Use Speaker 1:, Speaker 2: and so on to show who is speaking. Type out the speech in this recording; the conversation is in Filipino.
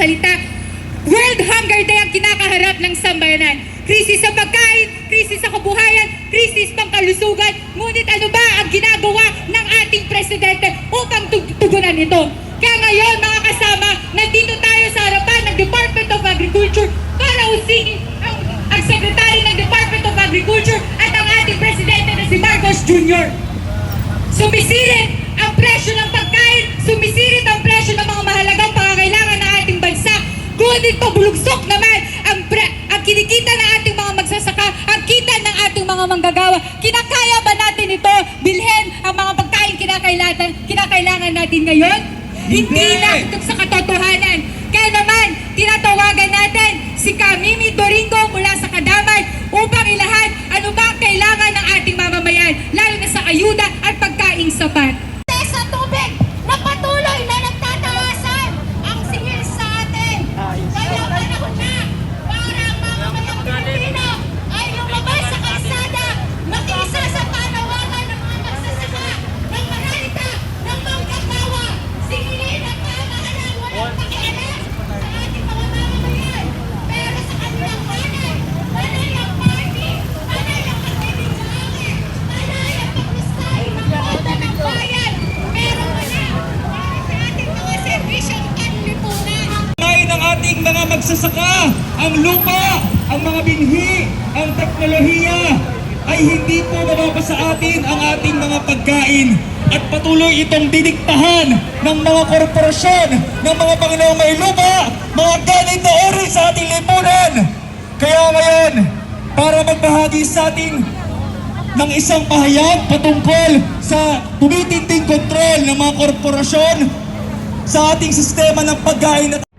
Speaker 1: salita. World Hunger Day ang kinakaharap ng sambayanan. Krisis sa pagkain, krisis sa kabuhayan, krisis pang kalusugan. Ngunit ano ba ang ginagawa ng ating presidente upang tug- tugunan ito? Kaya ngayon mga kasama, nandito tayo sa harapan ng Department of Agriculture para usingin ang, ang Secretary ng Department of Agriculture at ang ating presidente na si Marcos Jr. Sumisirit ang presyo ng Ngunit pabulugsok naman ang, ang kinikita ng ating mga magsasaka, ang kita ng ating mga manggagawa. Kinakaya ba natin ito bilhin ang mga pagkain kinakailangan, kinakailangan natin ngayon? Hindi na ito sa katotohanan. Kaya naman, tinatawagan natin si Camimi Doringo
Speaker 2: magsasaka, ang lupa, ang mga binhi, ang teknolohiya, ay hindi po mababa sa atin ang ating mga pagkain at patuloy itong didiktahan ng mga korporasyon, ng mga Panginoong may lupa, mga galit na ori sa ating lipunan. Kaya ngayon, para magbahagi sa ating ng isang pahayag patungkol sa tumitinding kontrol ng mga korporasyon sa ating sistema ng pagkain at